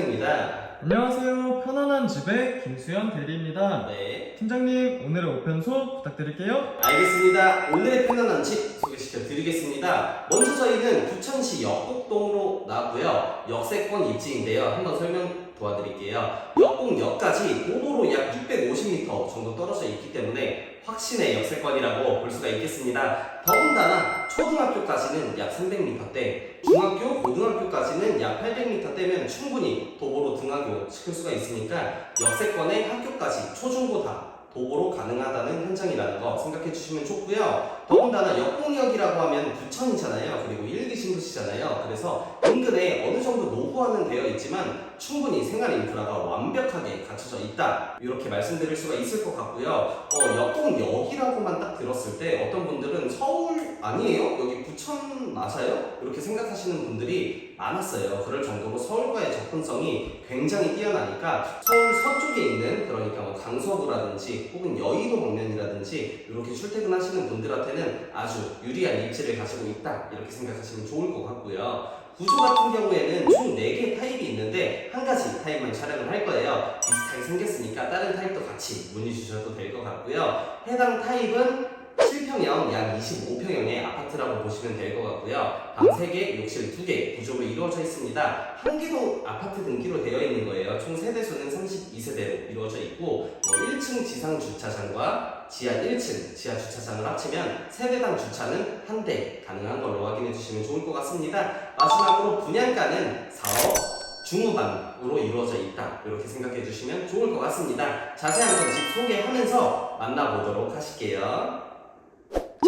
팀장입니다. 안녕하세요. 편안한 집의 김수현 대리입니다. 네. 팀장님, 오늘의 오편소 부탁드릴게요. 알겠습니다. 오늘의 편안한 집 소개시켜 드리겠습니다. 먼저 저희는 부천시 역곡동으로 나왔고요. 역세권 입지인데요. 한번 설명 도와드릴게요. 역곡역까지 도보로 약 650m 정도 떨어져 있기 때문에 확신의 역세권이라고 볼 수가 있겠습니다. 더군다나 초등학교까지는 약 300m대, 중학교, 고등학교까지는 약 800m대면 충분히 도보로 등하교 시킬 수가 있으니까 역세권의 학교까지 초중고 다 도보로 가능하다는 현장이라는 거 생각해 주시면 좋고요. 더군다나 역공역이라고 하면 부천이잖아요. 그리고 일기 신도시잖아요. 그래서 인근에 어느 정도 노후화는 되어 있지만 충분히 생활 인프라가 완벽하게 갖춰져 있다. 이렇게 말씀드릴 수가 있을 것 같고요. 어, 역공역이라고만 딱 들었을 때 어떤 분들은 서울 아니에요? 여기 부천 맞아요? 이렇게 생각하시는 분들이 많았어요. 그럴 정도로 서울과의 접근성이 굉장히 뛰어나니까 서울 서쪽에 있는 그러니까 뭐 강서구라든지 혹은 여의도 방면이라든지 이렇게 출퇴근하시는 분들한테는 아주 유리한 입지를 가지고 있다 이렇게 생각하시면 좋을 것 같고요. 구조 같은 경우에는 총 4개 타입이 있는데 한 가지 타입만 촬영을 할 거예요. 비슷하게 생겼으니까 다른 타입도 같이 문의 주셔도 될 것 같고요. 해당 타입은 7평형, 약 25평형의 아파트라고 보시면 될 것 같고요. 방 3개, 욕실 2개 구조로 이루어져 있습니다. 한 개도 아파트 등기로 되어 있는 거예요. 총 세대 수는 32세대로 이루어져 있고 뭐 1층 지상 주차장과 지하 1층 지하 주차장을 합치면 세대당 주차는 한 대 가능한 걸로 확인해 주시면 좋을 것 같습니다. 마지막으로 분양가는 4억 중후반으로 이루어져 있다. 이렇게 생각해 주시면 좋을 것 같습니다. 자세한 건 집 소개하면서 만나보도록 하실게요.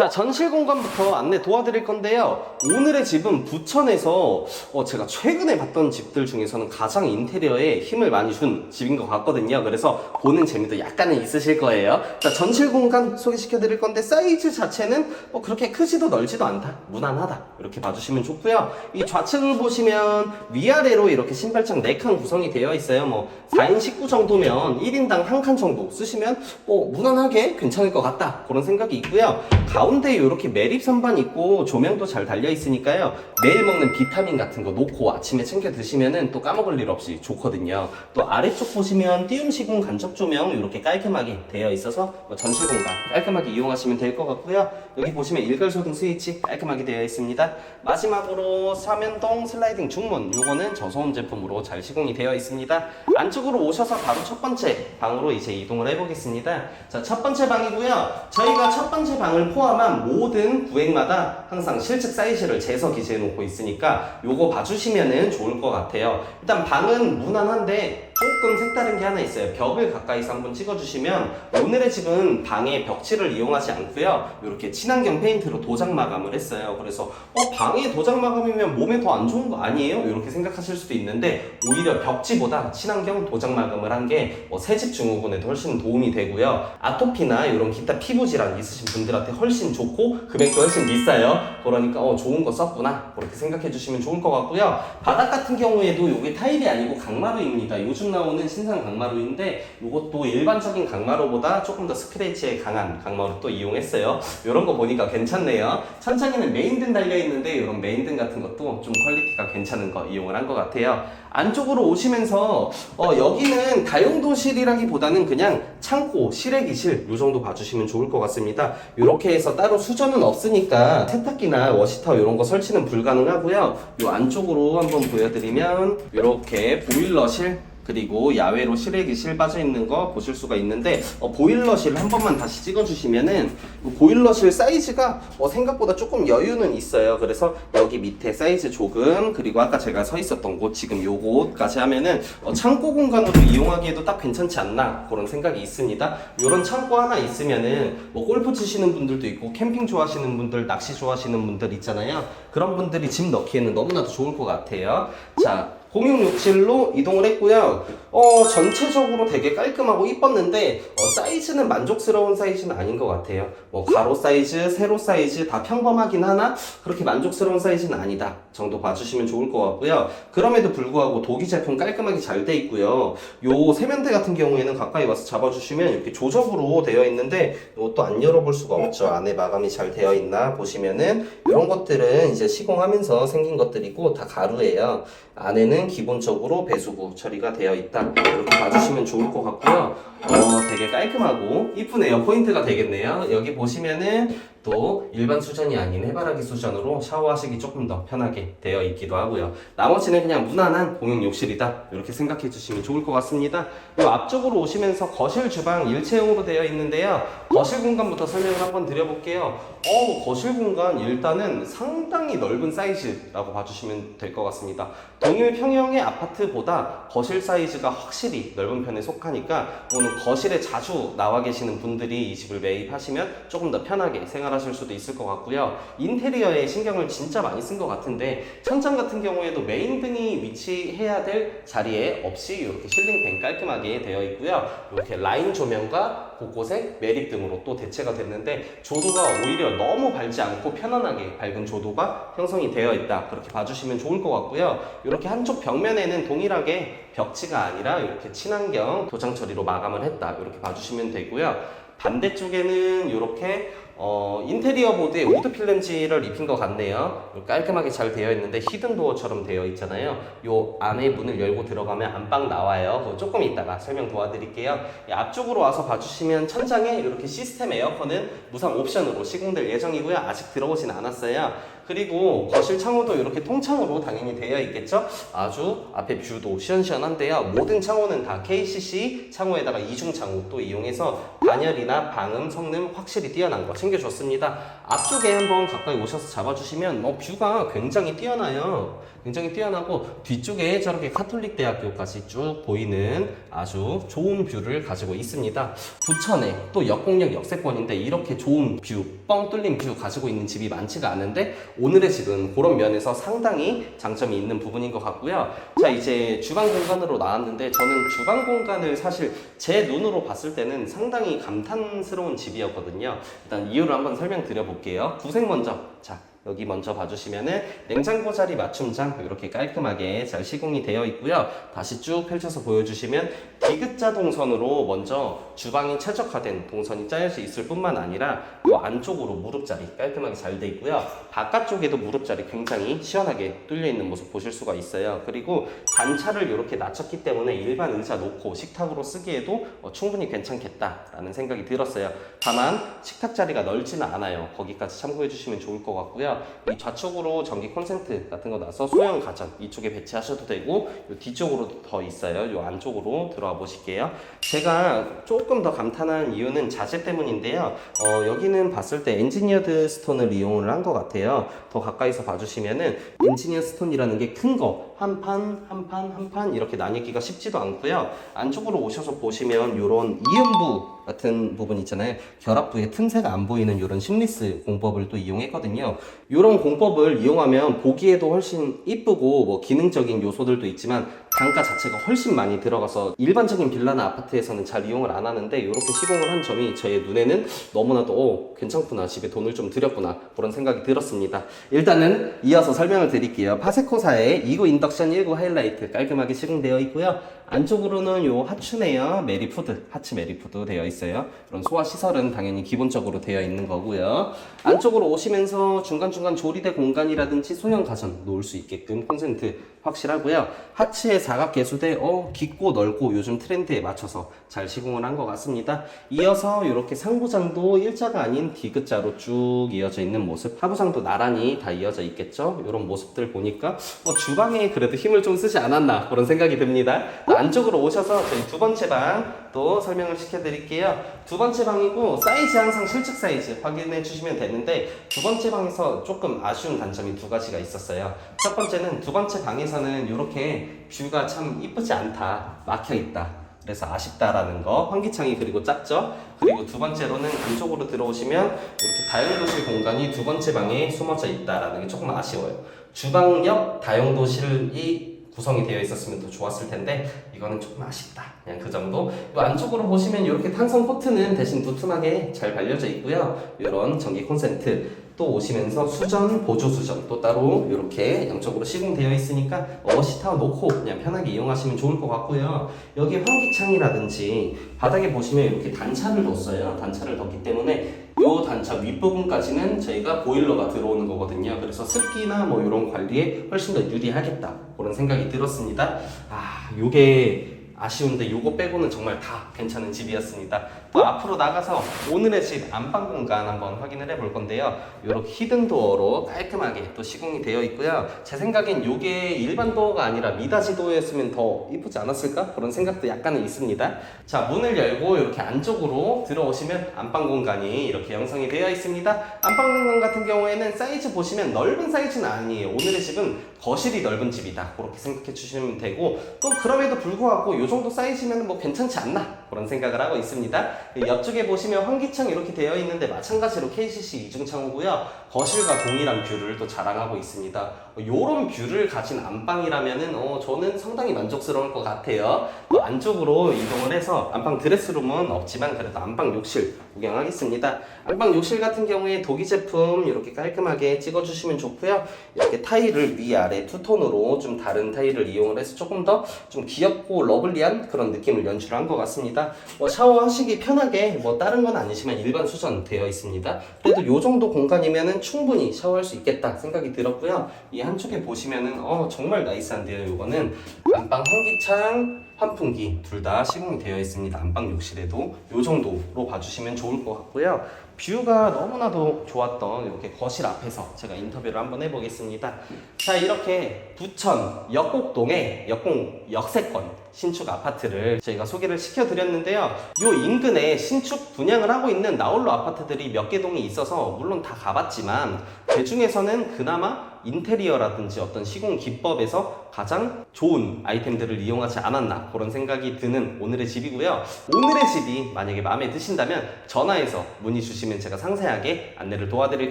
자, 전실 공간부터 안내 도와드릴 건데요. 오늘의 집은 부천에서 어, 제가 최근에 봤던 집들 중에서는 가장 인테리어에 힘을 많이 준 집인 것 같거든요. 그래서 보는 재미도 약간은 있으실 거예요. 자, 전실 공간 소개시켜 드릴 건데 사이즈 자체는 뭐 그렇게 크지도 넓지도 않다. 무난하다. 이렇게 봐주시면 좋고요. 이 좌측을 보시면 위아래로 이렇게 신발장 4칸 구성이 되어 있어요. 뭐 4인 식구 정도면 1인당 한칸 정도 쓰시면 뭐 무난하게 괜찮을 것 같다. 그런 생각이 있고요. 가운데 이렇게 매립 선반 있고 조명도 잘 달려 있으니까요. 매일 먹는 비타민 같은 거 놓고 아침에 챙겨 드시면은 또 까먹을 일 없이 좋거든요. 또 아래쪽 보시면 띄움 시공 간접 조명 이렇게 깔끔하게 되어 있어서 뭐 전실 공간 깔끔하게 이용하시면 될 것 같고요. 여기 보시면 일괄 소등 스위치 깔끔하게 되어 있습니다. 마지막으로 사면동 슬라이딩 중문 요거는 저소음 제품으로 잘 시공이 되어 있습니다. 안쪽으로 오셔서 바로 첫 번째 방으로 이제 이동을 해보겠습니다. 자, 첫 번째 방이고요. 저희가 첫 번째 방을 포함한 모든 구획마다 항상 실측 사이즈를 재서 기재해 놓고 있으니까 요거 봐주시면은 좋을 것 같아요. 일단 방은 무난한데 조금 색다른 게 하나 있어요. 벽을 가까이서 한번 찍어주시면 오늘의 집은 방에 벽칠을 이용하지 않고요. 이렇게 친환경 페인트로 도장 마감을 했어요. 그래서 어 방에 도장 마감이면 몸에 더 안 좋은 거 아니에요? 이렇게 생각하실 수도 있는데 오히려 벽지보다 친환경 도장 마감을 한게뭐 새집 증후군에도 훨씬 도움이 되고요. 아토피나 이런 기타 피부 질환 있으신 분들한테 훨씬 좋고 금액도 훨씬 비싸요. 그러니까 어 좋은 거 썼구나 그렇게 생각해 주시면 좋을 것 같고요. 바닥 같은 경우에도 이게 타일이 아니고 강마루입니다. 요즘 나오는 신상 강마루인데 이것도 일반적인 강마루보다 조금 더 스크래치에 강한 강마루 또 이용했어요. 이런 거 보니까 괜찮네요. 천장에는 메인등 달려 있는데 이런 메인등 같은 것도 좀 퀄리티가 괜찮은 거 이용을 한 것 같아요. 안쪽으로 오시면서 어, 여기는 다용도실이라기보다는 그냥 창고, 실외기실 이 정도 봐주시면 좋을 것 같습니다. 이렇게 해서 따로 수전은 없으니까 세탁기나 워시터 이런 거 설치는 불가능하고요. 이 안쪽으로 한번 보여드리면 이렇게 보일러실 그리고 야외로 실외기실 빠져 있는 거 보실 수가 있는데 어, 보일러실 한 번만 다시 찍어주시면은 이 보일러실 사이즈가 어, 생각보다 조금 여유는 있어요. 그래서 여기 밑에 사이즈 조금 그리고 아까 제가 서 있었던 곳 지금 요곳까지 하면은 어, 창고 공간으로 이용하기에도 딱 괜찮지 않나 그런 생각이 있습니다. 이런 창고 하나 있으면은 뭐 골프 치시는 분들도 있고 캠핑 좋아하시는 분들, 낚시 좋아하시는 분들 있잖아요. 그런 분들이 집 넣기에는 너무나도 좋을 것 같아요. 자. 공용 욕실로 이동을 했고요. 어, 전체적으로 되게 깔끔하고 이뻤는데, 어, 사이즈는 만족스러운 사이즈는 아닌 것 같아요. 뭐, 가로 사이즈, 세로 사이즈 다 평범하긴 하나, 그렇게 만족스러운 사이즈는 아니다. 정도 봐주시면 좋을 것 같고요. 그럼에도 불구하고 독일 제품 깔끔하게 잘 돼 있고요. 요 세면대 같은 경우에는 가까이 와서 잡아주시면 이렇게 조접으로 되어 있는데, 이것도 안 열어볼 수가 없죠. 안에 마감이 잘 되어 있나 보시면은, 이런 것들은 이제 시공하면서 생긴 것들이고, 다 가루예요. 안에는 여기는 기본적으로 배수구 처리가 되어 있다. 이렇게 봐주시면 좋을 것 같고요. 어, 되게 깔끔하고 이쁘네요. 포인트가 되겠네요. 여기 보시면은 또 일반 수전이 아닌 해바라기 수전으로 샤워하시기 조금 더 편하게 되어 있기도 하고요. 나머지는 그냥 무난한 공용 욕실이다. 이렇게 생각해 주시면 좋을 것 같습니다. 이 앞쪽으로 오시면서 거실 주방 일체형으로 되어 있는데요. 거실 공간부터 설명을 한번 드려볼게요. 어, 거실 공간 일단은 상당히 넓은 사이즈라고 봐주시면 될 것 같습니다. 동일 평형의 아파트보다 거실 사이즈가 확실히 넓은 편에 속하니까 오늘 거실에 자주 나와 계시는 분들이 이 집을 매입하시면 조금 더 편하게 생활 하실 수도 있을 것 같고요. 인테리어에 신경을 진짜 많이 쓴 것 같은데 천장 같은 경우에도 메인 등이 위치해야 될 자리에 없이 이렇게 실링팬 깔끔하게 되어 있고요. 이렇게 라인 조명과 곳곳에 매립 등으로 또 대체가 됐는데 조도가 오히려 너무 밝지 않고 편안하게 밝은 조도가 형성이 되어 있다. 그렇게 봐주시면 좋을 것 같고요. 이렇게 한쪽 벽면에는 동일하게 벽지가 아니라 이렇게 친환경 도장 처리로 마감을 했다. 이렇게 봐주시면 되고요. 반대쪽에는 이렇게 어, 인테리어 보드에 우드 필름지를 입힌 것 같네요. 깔끔하게 잘 되어 있는데 히든 도어처럼 되어 있잖아요. 요 안에 문을 열고 들어가면 안방 나와요. 조금 이따가 설명 도와드릴게요. 이 앞쪽으로 와서 봐주시면 천장에 이렇게 시스템 에어컨은 무상 옵션으로 시공될 예정이고요. 아직 들어오진 않았어요. 그리고 거실 창호도 이렇게 통창으로 당연히 되어 있겠죠. 아주 앞에 뷰도 시원시원한데요. 모든 창호는 다 KCC 창호에다가 이중 창호 또 이용해서 단열이나 방음 성능 확실히 뛰어난 거 챙겨줬습니다. 앞쪽에 한번 가까이 오셔서 잡아주시면 어, 뷰가 굉장히 뛰어나요. 굉장히 뛰어나고 뒤쪽에 저렇게 카톨릭 대학교까지 쭉 보이는 아주 좋은 뷰를 가지고 있습니다. 부천에 또 역공역 역세권인데 이렇게 좋은 뷰, 뻥 뚫린 뷰 가지고 있는 집이 많지가 않은데 오늘의 집은 그런 면에서 상당히 장점이 있는 부분인 것 같고요. 자 이제 주방 공간으로 나왔는데 저는 주방 공간을 사실 제 눈으로 봤을 때는 상당히 감탄스러운 집이었거든요. 일단 이유를 한번 설명드려 볼게요. 구색 먼저. 자 여기 먼저 봐주시면은 냉장고 자리 맞춤장 이렇게 깔끔하게 잘 시공이 되어 있고요. 다시 쭉 펼쳐서 보여주시면 디귿자 동선으로 먼저 주방이 최적화된 동선이 짜여져 있을 뿐만 아니라 이 안쪽으로 무릎 자리 깔끔하게 잘 돼 있고요. 바깥쪽에도 무릎 자리 굉장히 시원하게 뚫려 있는 모습 보실 수가 있어요. 그리고 단차를 이렇게 낮췄기 때문에 일반 의자 놓고 식탁으로 쓰기에도 어, 충분히 괜찮겠다라는 생각이 들었어요. 다만 식탁 자리가 넓지는 않아요. 거기까지 참고해 주시면 좋을 것 같고요. 이 좌측으로 전기 콘센트 같은 거 나서 소형 가전 이쪽에 배치하셔도 되고 요 뒤쪽으로도 더 있어요. 요 안쪽으로 들어 와 보실게요. 제가 조금 더 감탄한 이유는 자재 때문인데요. 어, 여기는 봤을 때 엔지니어드 스톤을 이용을 한 것 같아요. 더 가까이서 봐주시면은 엔지니어 스톤이라는 게 큰 거, 한 판, 한 판, 한 판 이렇게 나뉘기가 쉽지도 않고요. 안쪽으로 오셔서 보시면 이런 이음부 같은 부분 있잖아요. 결합부에 틈새가 안 보이는 이런 심리스 공법을 또 이용했거든요. 이런 공법을 이용하면 보기에도 훨씬 이쁘고 뭐 기능적인 요소들도 있지만 단가 자체가 훨씬 많이 들어가서 일반적인 빌라나 아파트에서는 잘 이용을 안 하는데 이렇게 시공을 한 점이 저의 눈에는 너무나도 오, 괜찮구나 집에 돈을 좀 들였구나 그런 생각이 들었습니다. 일단은 이어서 설명을 드릴게요. 파세코사의 2구 인덕션 1구 하이라이트 깔끔하게 시공되어 있고요. 안쪽으로는 요 하추네요. 메리푸드, 하츠 메리푸드 되어 있어요. 그런 소화 시설은 당연히 기본적으로 되어 있는 거고요. 안쪽으로 오시면서 중간중간 조리대 공간이라든지 소형 가전 놓을 수 있게끔 콘센트 확실하고요. 하츠의 사각 개수대 어 깊고 넓고 요즘 트렌드에 맞춰서 잘 시공을 한 것 같습니다. 이어서 이렇게 상부장도 일자가 아닌 디귿자로 쭉 이어져 있는 모습. 하부장도 나란히 다 이어져 있겠죠. 이런 모습들 보니까 어, 주방에 그래도 힘을 좀 쓰지 않았나 그런 생각이 듭니다. 안쪽으로 오셔서 저희 두 번째 방 또 설명을 시켜드릴게요. 두 번째 방이고 사이즈 항상 실측 사이즈 확인해 주시면 되는데 두 번째 방에서 조금 아쉬운 단점이 두 가지가 있었어요. 첫 번째는 두 번째 방에서는 이렇게 뷰가 참 이쁘지 않다 막혀 있다. 그래서 아쉽다라는 거 환기창이 그리고 작죠 그리고 두 번째로는 안쪽으로 들어오시면 이렇게 다용도실 공간이 두 번째 방에 숨어져 있다라는 게 조금 아쉬워요 주방 옆 다용도실이 구성이 되어 있었으면 더 좋았을 텐데 이거는 조금 아쉽다 그냥 그 정도 이 안쪽으로 보시면 이렇게 탄성 포트는 대신 두툼하게 잘 발려져 있고요 이런 전기 콘센트 또 오시면서 수전, 보조 수전 또 따로 이렇게 양쪽으로 시공되어 있으니까 어시타 놓고 그냥 편하게 이용하시면 좋을 것 같고요. 여기 환기창이라든지 바닥에 보시면 이렇게 단차를 뒀어요. 단차를 뒀기 때문에 요 단차 윗부분까지는 저희가 보일러가 들어오는 거거든요. 그래서 습기나 뭐 이런 관리에 훨씬 더 유리하겠다. 그런 생각이 들었습니다. 아, 요게 아쉬운데 요거 빼고는 정말 다 괜찮은 집이었습니다. 또 앞으로 나가서 오늘의 집 안방 공간 한번 확인을 해 볼 건데요. 요렇게 히든 도어로 깔끔하게 또 시공이 되어 있고요. 제 생각엔 요게 일반 도어가 아니라 미닫이 도어였으면 더 이쁘지 않았을까? 그런 생각도 약간은 있습니다. 자, 문을 열고 이렇게 안쪽으로 들어오시면 안방 공간이 이렇게 형성이 되어 있습니다. 안방 공간 같은 경우에는 사이즈 보시면 넓은 사이즈는 아니에요. 오늘의 집은 거실이 넓은 집이다. 그렇게 생각해 주시면 되고 또 그럼에도 불구하고 요 정도 사이즈면 뭐 괜찮지 않나 그런 생각을 하고 있습니다. 옆쪽에 보시면 환기창 이렇게 되어 있는데 마찬가지로 KCC 이중 창호고요. 거실과 동일한 뷰를 또 자랑하고 있습니다. 이런 뷰를 가진 안방이라면은 어, 저는 상당히 만족스러울 것 같아요. 또 안쪽으로 이동을 해서 안방 드레스룸은 없지만 그래도 안방 욕실 구경하겠습니다. 안방 욕실 같은 경우에 독일 제품 이렇게 깔끔하게 찍어주시면 좋고요. 이렇게 타일을 위아래 투톤으로 좀 다른 타일을 이용을 해서 조금 더 좀 귀엽고 러블리한 그런 느낌을 연출한 것 같습니다. 뭐 샤워하시기 편하게 뭐 다른 건 아니지만 일반 수전 되어 있습니다. 그래도 요 정도 공간이면은 충분히 샤워할 수 있겠다 생각이 들었고요. 이 한쪽에 보시면은 어 정말 나이스한데요. 요거는 안방 환기창 환풍기 둘 다 시공이 되어 있습니다. 안방 욕실에도 요 정도로 봐주시면 좋을 것 같고요. 뷰가 너무나도 좋았던 이렇게 거실 앞에서 제가 인터뷰를 한번 해보겠습니다. 자 이렇게 부천 역곡동의 역공 역세권 신축 아파트를 저희가 소개를 시켜드렸는데요. 요 인근에 신축 분양을 하고 있는 나홀로 아파트들이 몇 개 동이 있어서 물론 다 가봤지만 그 중에서는 그나마 인테리어라든지 어떤 시공 기법에서 가장 좋은 아이템들을 이용하지 않았나 그런 생각이 드는 오늘의 집이고요. 오늘의 집이 만약에 마음에 드신다면 전화해서 문의 주시면 제가 상세하게 안내를 도와드릴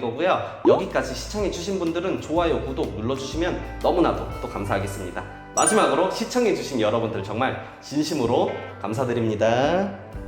거고요. 여기까지 시청해주신 분들은 좋아요, 구독 눌러주시면 너무나도 또 감사하겠습니다. 마지막으로 시청해주신 여러분들 정말 진심으로 감사드립니다.